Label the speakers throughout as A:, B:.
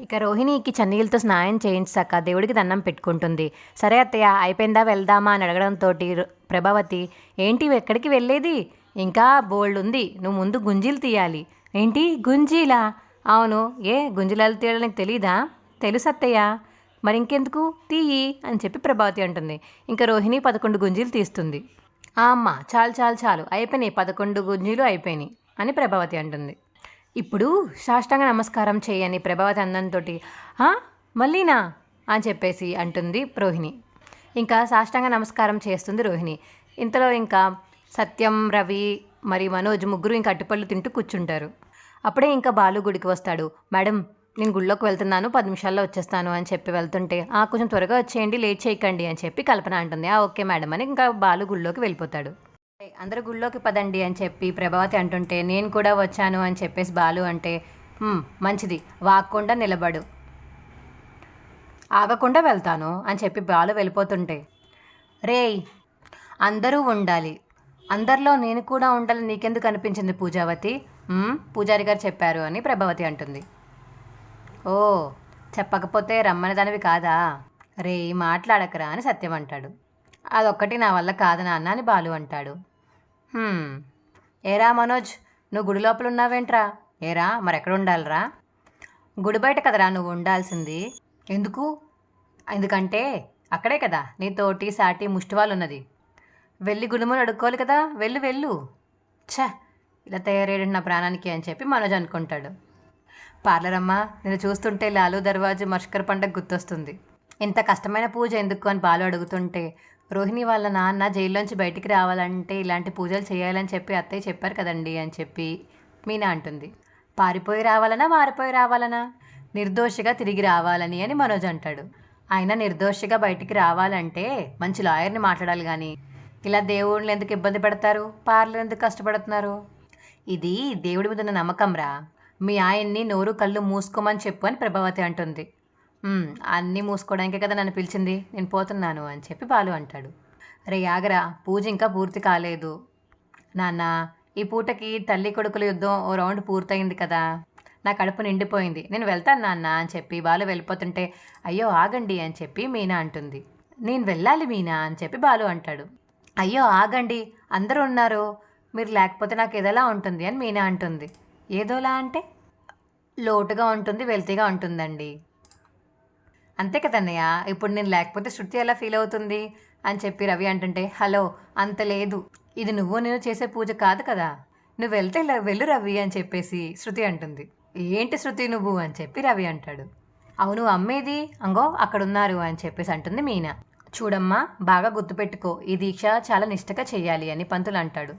A: ఇక రోహిణికి చన్నీళ్ళతో స్నానం చేయించాక దేవుడికి దండం పెట్టుకుంటుంది. సరే అత్తయ్య అయిపోయిందా వెళ్దామా అని అడగడంతో ప్రభావతి ఏంటి ఎక్కడికి వెళ్ళేది? ఇంకా బోల్డ్ ఉంది నువ్వు ముందు గుంజీలు తీయాలి. ఏంటి? గుంజీలా? అవును. ఏ గుంజీలాలు తీయడం నీకు తెలీదా? తెలుసు అత్తయ్య. మరి ఇంకెందుకు? తీయి అని చెప్పి ప్రభావతి అంటుంది. ఇంకా రోహిణి పదకొండు గుంజీలు తీస్తుంది. ఆ అమ్మ చాలు చాలు చాలు అయిపోయినాయి పదకొండు గుంజీలు అయిపోయినాయి అని ప్రభావతి అంటుంది. ఇప్పుడు సాష్టాంగ నమస్కారం చేయని ప్రభావతి అందంతో మళ్ళీనా అని చెప్పేసి అంటుంది రోహిణి. ఇంకా సాష్టాంగ నమస్కారం చేస్తుంది రోహిణి. ఇంతలో ఇంకా సత్యం రవి మరి మనోజ్ ముగ్గురు ఇంకా అట్టుపళ్ళు తింటూ కూర్చుంటారు. అప్పుడే ఇంకా బాలు గుడికి వస్తాడు. మేడం నేను గుళ్ళోకి వెళ్తున్నాను పది నిమిషాల్లో వచ్చేస్తాను అని చెప్పి వెళ్తుంటే ఆ కొంచెం త్వరగా వచ్చేయండి లేట్ చేయకండి అని చెప్పి కల్పన అంటుంది. ఆ ఓకే మేడం అని ఇంకా బాలు గుళ్ళోకి వెళ్ళిపోతాడు. అందరు గుళ్ళోకి పదండి అని చెప్పి ప్రభావతి అంటుంటే నేను కూడా వచ్చాను అని చెప్పేసి బాలు అంటే మంచిది వాక్కుండా నిలబడు. ఆగకుండా వెళ్తాను అని చెప్పి బాలు వెళ్ళిపోతుంటే రేయ్ అందరూ ఉండాలి. అందరిలో నేను కూడా ఉండాలి నీకెందుకు అనిపించింది పూజావతి? పూజారి గారు చెప్పారు అని ప్రభావతి అంటుంది. ఓ చెప్పకపోతే రమ్మని దానివి కాదా? రే మాట్లాడకరా అని సత్యం అంటాడు. అదొక్కటి నా వల్ల కాదు నాన్న అని బాలు అంటాడు. ఏరా మనోజ్ నువ్వు గుడి లోపల ఉన్నావేంట్రా? ఏరా మరెక్కడ ఉండాలిరా గుడి బయట కదరా నువ్వు ఉండాల్సింది. ఎందుకు? ఎందుకంటే అక్కడే కదా నీ తోటి సాటి ముష్టివాళ్ళు ఉన్నది వెళ్ళి గుడిములు అడుక్కోవాలి కదా. వెళ్ళు వెళ్ళు. ఛ! ఇలా తయారయ్యాడు నా ప్రాణానికి అని చెప్పి మనోజ్ అనుకుంటాడు. పార్లర్ అమ్మ నేను చూస్తుంటే లాలు దర్వాజు మష్కర్ పండగ గుర్తొస్తుంది. ఇంత కష్టమైన పూజ ఎందుకు అని బాలు అడుగుతుంటే రోహిణి వాళ్ళ నాన్న జైల్లోంచి బయటికి రావాలంటే ఇలాంటి పూజలు చేయాలని చెప్పి అత్తయ్య చెప్పారు కదండి అని చెప్పి మీనా అంటుంది. పారిపోయి రావాలనా? మారిపోయి రావాలనా? నిర్దోషిగా తిరిగి రావాలని అని మనోజ్ అంటాడు. ఆయన నిర్దోషిగా బయటికి రావాలంటే మంచి లాయర్ని మాట్లాడాలి కానీ ఇలా దేవుళ్ళు ఎందుకు ఇబ్బంది పెడతారు? పార్లర్ ఎందుకు కష్టపడుతున్నారు? ఇది దేవుడి మీద ఉన్న నమ్మకం రా. మీ ఆయన్ని నోరు కళ్ళు మూసుకోమని చెప్పు అని ప్రభావతి అంటుంది. అన్నీ మూసుకోవడానికే కదా నన్ను పిలిచింది? నేను పోతున్నాను అని చెప్పి బాలు అంటాడు. రే యాగరా పూజ ఇంకా పూర్తి కాలేదు. నాన్న ఈ పూటకి తల్లి కొడుకుల యుద్ధం ఓ రౌండ్ పూర్తయింది కదా. నా కడుపు నిండిపోయింది. నేను వెళ్తాను నాన్న అని చెప్పి బాలు వెళ్ళిపోతుంటే అయ్యో ఆగండి అని చెప్పి మీనా అంటుంది. నేను వెళ్ళాలి మీనా అని చెప్పి బాలు అంటాడు. అయ్యో ఆగండి. అందరూ ఉన్నారు. మీరు లేకపోతే నాకు ఏదోలా ఉంటుంది అని మీనా అంటుంది. ఏదోలా అంటే? లోటుగా ఉంటుంది వెల్తీగా ఉంటుందండి. అంతే కదన్నయ్య ఇప్పుడు నేను లేకపోతే శృతి ఎలా ఫీల్ అవుతుంది? అని చెప్పి రవి అంటుంటే హలో అంత లేదు. ఇది నువ్వు నేను చేసే పూజ కాదు కదా. నువ్వు వెళ్తే వెళ్ళు రవి అని చెప్పేసి శృతి అంటుంది. ఏంటి శృతి నువ్వు? అని చెప్పి రవి అంటాడు. అవును అమ్మేది? అంగో అక్కడ ఉన్నారు అని చెప్పేసి అంటుంది మీనా. చూడమ్మా బాగా గుర్తుపెట్టుకో. ఈ దీక్ష చాలా నిష్టగా చేయాలి అని పంతులు అంటాడు.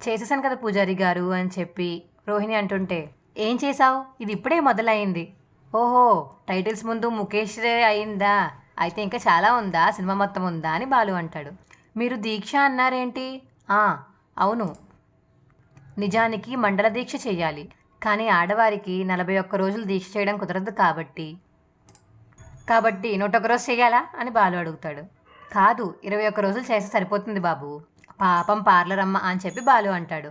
A: చేసేసాను కదా పూజారి గారు అని చెప్పి రోహిణి అంటుంటే ఏం చేసావు ఇది ఇప్పుడే మొదలైంది. ఓహో టైటిల్స్ ముందు ముఖేష్ రే అయిందా? అయితే ఇంకా చాలా ఉందా? సినిమా మొత్తం ఉందా అని బాలు అంటాడు. మీరు దీక్ష అన్నారేంటి? "ఆ, అవును. నిజానికి మండల దీక్ష చేయాలి. కానీ ఆడవారికి నలభై ఒక్క రోజులు దీక్ష చేయడం కుదరదు కాబట్టి. కాబట్టి నూట ఒక్క రోజు చేయాలా? అని బాలు అడుగుతాడు. కాదు ఇరవై ఒక్క రోజులు చేస్తే సరిపోతుంది బాబు. పాపం పార్లర్ అమ్మ అని చెప్పి బాలు అంటాడు.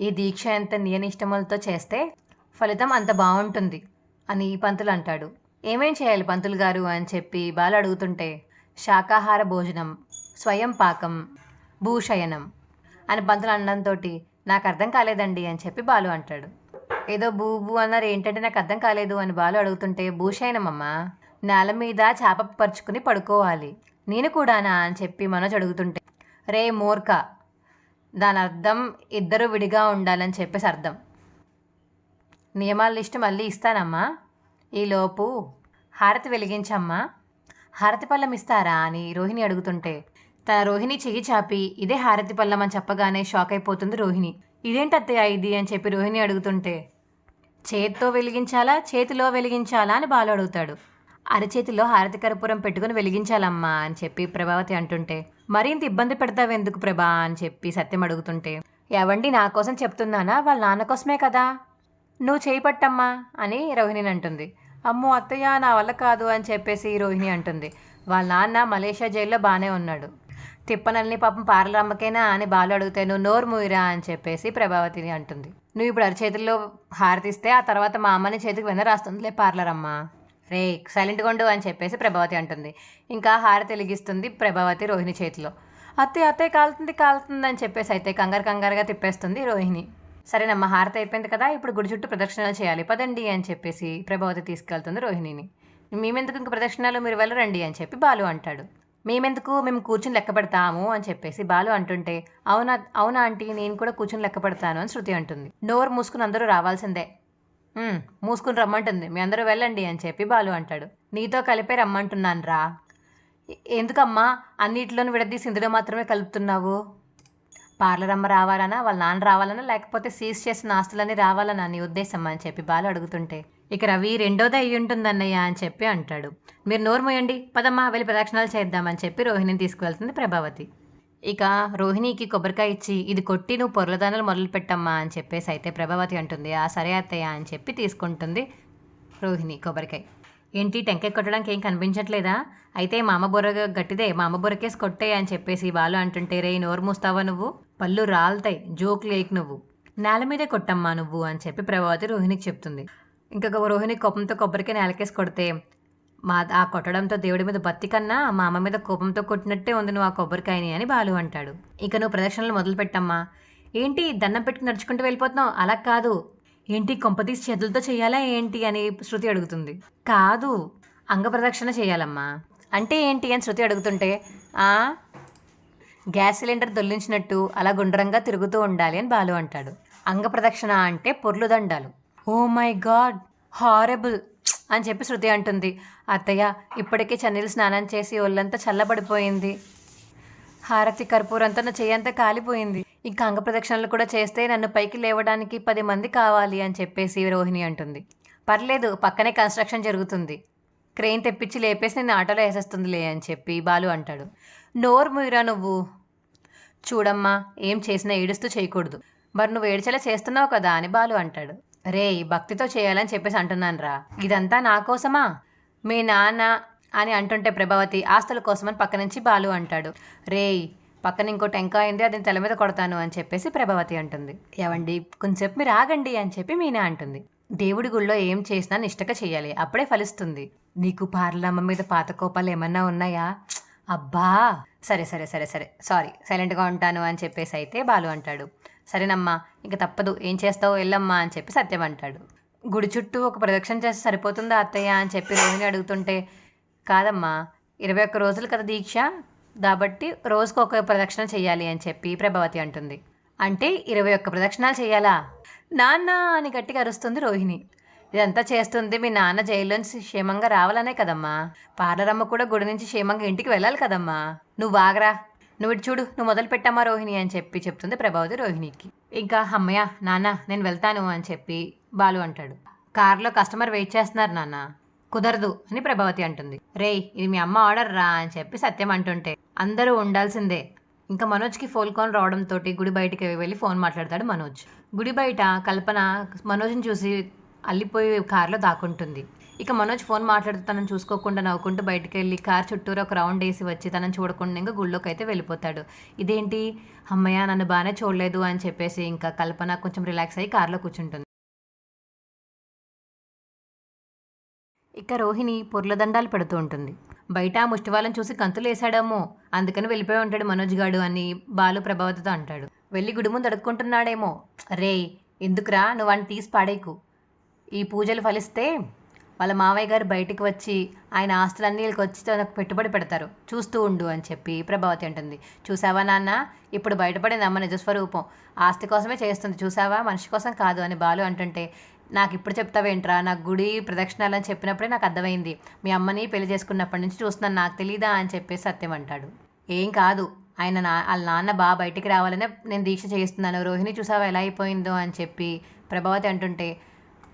A: ఈ దీక్ష ఎంత నియనిష్టములతో చేస్తే ఫలితం అంత బాగుంటుంది. అని ఈ పంతులు అంటాడు. ఏమేం చేయాలి పంతులు గారు? అని చెప్పి బాలు అడుగుతుంటే శాకాహార భోజనం స్వయం పాకం భూషయనం అని పంతులు అనడంతో నాకు అర్థం కాలేదండి అని చెప్పి బాలు అంటాడు. ఏదో బూ బూ అన్నారు ఏంటంటే నాకు అర్థం కాలేదు అని బాలు అడుగుతుంటే భూషయనమమ్మా నేల మీద చేప పరుచుకుని పడుకోవాలి నేను కూడానా? అని చెప్పి మనోజ్ అడుగుతుంటే రే మోర్క దాని అర్థం ఇద్దరు విడిగా ఉండాలని చెప్పేసి అర్థం. నియమాల లిస్టు మళ్ళీ ఇస్తానమ్మా. ఈలోపు హారతి వెలిగించమ్మా. హారతి పళ్ళం ఇస్తారా అని రోహిణి అడుగుతుంటే తన రోహిణి చెయ్యి చాపి ఇదే హారతి పళ్ళం అని చెప్పగానే షాక్ అయిపోతుంది రోహిణి. ఇదేంటి అత్తయ్య ఇది అని చెప్పి రోహిణి అడుగుతుంటే చేతితో వెలిగించాలా చేతిలో వెలిగించాలా అని బాలు అడుగుతాడు. అరచేతిలో హారతి కర్పూరం పెట్టుకుని వెలిగించాలమ్మా అని చెప్పి ప్రభావతి అంటుంటే మరింత ఇబ్బంది పెడతావెందుకు ప్రభా అని చెప్పి సత్యం అడుగుతుంటే ఎవండి నా కోసం చెప్తున్నానా? వాళ్ళ నాన్న కోసమే కదా. నువ్వు చేయి పట్టమ్మా అని రోహిణిని అంటుంది. అమ్మో అత్తయ్య నా వల్ల కాదు అని చెప్పేసి రోహిణి అంటుంది. వాళ్ళ నాన్న మలేషియా జైల్లో బాగానే ఉన్నాడు. తిప్పనల్ని పాపం పార్లరమ్మకేనా అని బాలు అడిగితే నువ్వు నోరు మూయిరా అని చెప్పేసి ప్రభావతిని అంటుంది. నువ్వు ఇప్పుడు అరిచేతుల్లో హారతిస్తే ఆ తర్వాత మా అమ్మని చేతికి వెన్న రాస్తుందిలే పార్లర్ రే సైలెంట్గా ఉండు అని చెప్పేసి ప్రభావతి అంటుంది. ఇంకా హారతి వెలిగిస్తుంది ప్రభావతి రోహిణి చేతిలో. అత్తే అత్తే కాలుతుంది కాలుతుంది అని చెప్పేసి అయితే కంగారు కంగారుగా తిప్పేస్తుంది రోహిణి. సరేనమ్మా హారతి అయిపోయింది కదా ఇప్పుడు గుడి చుట్టూ ప్రదక్షిణలు చేయాలి. పదండి అని చెప్పేసి ప్రభావతి తీసుకెళ్తుంది రోహిణిని. మేమెందుకు ఇంక ప్రదక్షిణాలు? మీరు వెళ్ళరండి అని చెప్పి బాలు అంటాడు. మేమెందుకు? మేము కూర్చుని లెక్క పెడతాము అని చెప్పేసి బాలు అంటుంటే అవునా అవునా ఆంటీ నేను కూడా కూర్చుని లెక్క పెడతాను అని శృతి అంటుంది. నోరు మూసుకుని అందరూ రావాల్సిందే. మూసుకుని రమ్మంటుంది. మీ అందరూ వెళ్ళండి అని చెప్పి బాలు అంటాడు. నీతో కలిపే రమ్మంటున్నాను రా ఎందుకమ్మా అన్నిటిలోనూ విడదీసి ఇందులో మాత్రమే కలుపుతున్నావు? పార్లర్ అమ్మ రావాలనా వాళ్ళ నాన్న రావాలనా లేకపోతే సీజ్ చేసిన ఆస్తులన్నీ రావాలనా నీ ఉద్దేశం అని చెప్పి బాలు అడుగుతుంటే ఇక రవి రెండోది అయ్యి ఉంటుందన్నయ్య అని చెప్పి అంటాడు. మీరు నోరు మోయండి పదమ్మా వెళ్ళి ప్రదక్షిణాలు చేద్దామని చెప్పి రోహిణిని తీసుకువెళ్తుంది ప్రభావతి. ఇక రోహిణికి కొబ్బరికాయ ఇచ్చి ఇది కొట్టి నువ్వు పొరలదానాలు మొదలు పెట్టమ్మా అని చెప్పేసి అయితే ప్రభావతి అంటుంది. ఆ సరే అత్తయ్య అని చెప్పి తీసుకుంటుంది రోహిణి కొబ్బరికాయ. ఏంటి టెంకాయ కొట్టడానికి ఏం కనిపించట్లేదా? అయితే మా అమ్మ బుర్ర గట్టిదే మా అమ్మ బుర్రకేసి కొట్టే అని చెప్పేసి బాలు అంటుంటే రే నోరు మూస్తావా నువ్వు? పళ్ళు రాలుతాయి. జోక్ లేక్ నువ్వు. నేల మీదే కొట్టమ్మా నువ్వు అని చెప్పి ప్రభావతి రోహిణికి చెప్తుంది. ఇంకా రోహిణి కోపంతో కొబ్బరికాయ నేలకేసి కొడితే మా ఆ కొట్టడంతో దేవుడి మీద బత్తి కన్నా మా అమ్మ మీద కోపంతో కొట్టినట్టే ఉంది నువ్వు ఆ కొబ్బరికాయని అని బాలు అంటాడు. ఇక నువ్వు ప్రదక్షిణలు మొదలు పెట్టమ్మా. ఏంటి దండం పెట్టి నడుచుకుంటూ వెళ్ళిపోతున్నావు? అలా కాదు. ఏంటి కొంపతీసి చేతులతో చేయాలా ఏంటి అని శృతి అడుగుతుంది. కాదు. అంగ ప్రదక్షిణ చేయాలమ్మా. అంటే ఏంటి అని శృతి అడుగుతుంటే గ్యాస్ సిలిండర్ దొల్లించినట్టు అలా గుండ్రంగా తిరుగుతూ ఉండాలి అని బాలు అంటాడు. అంగ ప్రదక్షిణ అంటే పొర్లు దండాలు. ఓ మై గాడ్ హారబుల్ అని చెప్పి శృతి అంటుంది. అత్తయ్య ఇప్పటికే చన్నీళ్ళు స్నానం చేసి ఒళ్ళంతా చల్లబడిపోయింది. హారతి కర్పూరంతా నా చెయ్యంతా కాలిపోయింది. ఇంకా అంగ ప్రదక్షిణలు కూడా చేస్తే నన్ను పైకి లేవడానికి పది మంది కావాలి అని చెప్పేసి రోహిణి అంటుంది. పర్లేదు పక్కనే కన్స్ట్రక్షన్ జరుగుతుంది. క్రెయిన్ తెప్పించి లేపేసి నేను ఆటోలో వేసేస్తుందిలే అని చెప్పి బాలు అంటాడు. నోరు ముయిరా నువ్వు? చూడమ్మా ఏం చేసినా ఏడుస్తూ చేయకూడదు. మరి నువ్వు ఏడ్చేలా చేస్తున్నావు కదా అని బాలు అంటాడు. రే భక్తితో చేయాలని చెప్పేసి అంటున్నాను రా ఇదంతా నా కోసమా? మీ నాన్న అని అంటుంటే ప్రభావతి ఆస్తుల కోసమని పక్క నుంచి బాలు అంటాడు. రేయ్ పక్కన ఇంకో టెంకాయ ఉంది అది తల మీద కొడతాను అని చెప్పేసి ప్రభావతి అంటుంది. ఏవండి కొంచెంసేపు మీరు ఆగండి అని చెప్పి మీనా అంటుంది. దేవుడి గుళ్ళో ఏం చేసినా నిష్టగా చేయాలి అప్పుడే ఫలిస్తుంది. నీకు పార్లమ్మ మీద పాత కోపాలు ఏమన్నా ఉన్నాయా? అబ్బా! సరే సరే సరే సరే. సారీ సైలెంట్గా ఉంటాను అని చెప్పేసి అయితే బాలు అంటాడు. సరేనమ్మా ఇంక తప్పదు. ఏం చేస్తావు? వెళ్ళమ్మా అని చెప్పి సత్యం అంటాడు. గుడి చుట్టూ ఒక ప్రదక్షిణ చేస్తే సరిపోతుందా అత్తయ్య అని చెప్పి రోహిణి అడుగుతుంటే కాదమ్మా ఇరవై ఒక్క రోజులు కదా దీక్ష? కాబట్టి రోజుకు ఒక ప్రదక్షిణ చేయాలి అని చెప్పి ప్రభావతి అంటుంది. అంటే ఇరవై ఒక్క ప్రదక్షిణాలు చేయాలా నాన్న అని గట్టిగా అరుస్తుంది రోహిణి. ఇదంతా చేస్తుంది మీ నాన్న జైలు నుంచి క్షేమంగా రావాలనే కదమ్మా. పార్లరమ్మ కూడా గుడి నుంచి క్షేమంగా ఇంటికి వెళ్ళాలి కదమ్మా. నువ్వు బాగరా నువ్వు ఇటు చూడు నువ్వు మొదలు పెట్టమ్మా రోహిణి అని చెప్పి చెప్తుంది ప్రభావతి రోహిణికి. ఇంకా అమ్మయ్య నాన్న నేను వెళ్తాను అని చెప్పి బాలు అంటాడు. కారులో కస్టమర్ వెయిట్ చేస్తున్నారు నాన్న. కుదరదు అని ప్రభావతి అంటుంది. రేయ్ ఇది మీ అమ్మ ఆర్డర్ రా అని చెప్పి సత్యం అంటుంటే అందరూ ఉండాల్సిందే. ఇంకా మనోజ్కి ఫోన్ కాల్ రావడంతో గుడి బయటికి వెళ్ళి ఫోన్ మాట్లాడతాడు మనోజ్. గుడి బయట కల్పన మనోజ్ని చూసి అల్లిపోయి కారులో దాక్కుంటుంది. ఇక మనోజ్ ఫోన్ మాట్లాడుతూ తనను చూసుకోకుండా నవ్వుకుంటూ బయటికి వెళ్ళి కార్ చుట్టూరు ఒక రౌండ్ వేసి వచ్చి తనని చూడకుండా ఇంకా గుళ్ళోకి అయితే వెళ్ళిపోతాడు. ఇదేంటి? అమ్మయ్య నన్ను బాగానే చూడలేదు అని చెప్పేసి ఇంకా కల్పన కొంచెం రిలాక్స్ అయ్యి కారులో కూర్చుంటుంది. ఇక రోహిణి పొర్లదండాలు పెడుతూ ఉంటుంది. బయట ఆ ముష్టివాళ్ళని చూసి కంతులు వేసాడేమో అందుకని వెళ్ళిపోయి ఉంటాడు మనోజ్ గాడు అని బాలు ప్రభావతితో అంటాడు. వెళ్ళి గుడి ముందు అడుక్కుంటున్నాడేమో. రే ఎందుకురా? నువ్వు అని తీసి పాడేకు ఈ పూజలు ఫలిస్తే వాళ్ళ మావయ్య గారు బయటికి వచ్చి ఆయన ఆస్తులన్నీ వచ్చి తనకు పెట్టుబడి పెడతారు. చూస్తూ ఉండు అని చెప్పి ప్రభావతి అంటుంది. చూసావా నాన్న? ఇప్పుడు బయటపడింది అమ్మ నిజస్వరూపం. ఆస్తి కోసమే చేస్తుంది. చూసావా? మనిషి కోసం కాదు అని బాలు అంటుంటే నాకు ఇప్పుడు చెప్తావేంట్రా? నాకు గుడి ప్రదక్షిణాలు అని చెప్పినప్పుడే నాకు అర్థమైంది. మీ అమ్మని పెళ్ళి చేసుకున్నప్పటి నుంచి చూస్తున్నాను. నాకు తెలీదా? అని చెప్పేసి సత్యం అంటాడు. ఏం కాదు. ఆయన నా వాళ్ళ నాన్న బాగా బయటికి రావాలనే నేను దీక్ష చేస్తున్నాను. రోహిణి చూసావా ఎలా అయిపోయిందో? అని చెప్పి ప్రభావతి అంటుంటే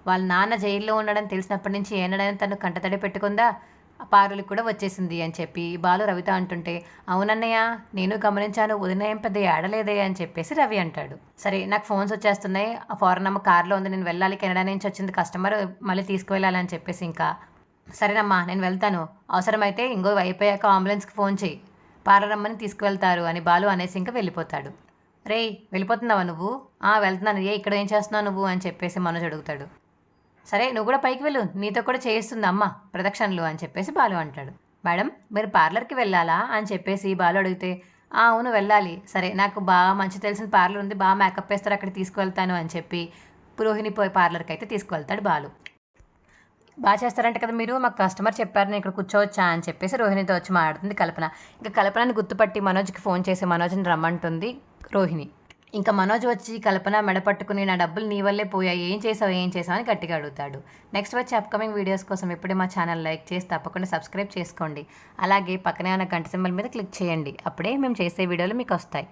A: వాళ్ళ నాన్న జైల్లో ఉండడం తెలిసినప్పటి నుంచి ఏనడని తను కంటతడి పెట్టుకుందా? పారులకు కూడా వచ్చేసింది అని చెప్పి బాలు రవిత అంటుంటే అవునన్నయ్య నేను గమనించాను ఉదయం పెద్ద ఏడలేదే అని చెప్పేసి రవి అంటాడు. సరే నాకు ఫోన్స్ వచ్చేస్తున్నాయి. ఆ ఫారెన్ అమ్మ కార్లో ఉంది. నేను వెళ్ళాలి. కెనడా నుంచి వచ్చింది కస్టమర్ మళ్ళీ తీసుకువెళ్ళాలి అని చెప్పేసి ఇంకా సరేనమ్మా నేను వెళ్తాను. అవసరమైతే ఇంకో అయిపోయాక అంబులెన్స్కి ఫోన్ చేయి పార్లర్ రమ్మని తీసుకువెళ్తారు అని బాలు అనేసి ఇంకా వెళ్ళిపోతాడు. రేయ్ వెళ్ళిపోతున్నావా నువ్వు? ఆ వెళ్తున్నాను. ఏ ఇక్కడ ఏం చేస్తున్నావు నువ్వు? అని చెప్పేసి మనోజ్ అడుగుతాడు. సరే నువ్వు కూడా పైకి వెళ్ళు. నీతో కూడా చేయిస్తుంది అమ్మ. ప్రదక్షిణలు అని చెప్పేసి బాలు అంటాడు. మేడం మీరు పార్లర్కి వెళ్ళాలా అని చెప్పేసి బాలు అడిగితే "ఆ, అవును వెళ్ళాలి. సరే నాకు బాగా మంచి తెలిసిన పార్లర్ ఉంది బాగా మేకప్ వేస్తారు అక్కడ తీసుకువెళ్తాను అని చెప్పి పురోహిణి పోయి పార్లర్కి అయితే తీసుకువెళ్తాడు బాలు. బాగా చేస్తారంట కదా మీరు మాకు కస్టమర్ చెప్పారు నేను ఇక్కడ కూర్చోవచ్చా అని చెప్పేసి రోహిణితో వచ్చి మాట్లాడుతుంది కల్పన. ఇంకా కల్పనని గుర్తుపట్టి మనోజ్కి ఫోన్ చేసి మనోజ్ని రమ్మంటుంది రోహిణి. ఇంకా మనోజ్ వచ్చి కల్పన మెడ పట్టుకుని నా డబ్బులు నీ వల్లే పోయాయి. ఏం చేసావు? ఏం చేసావు? అని గట్టిగా అడుగుతాడు. నెక్స్ట్ వచ్చి అప్కమింగ్ వీడియోస్ కోసం ఇప్పుడే మా ఛానల్ లైక్ చేసి తప్పకుండా సబ్స్క్రైబ్ చేసుకోండి. అలాగే పక్కనే ఉన్న గంట సింబల్ మీద క్లిక్ చేయండి. అప్పుడే మేము చేసే వీడియోలు మీకు వస్తాయి.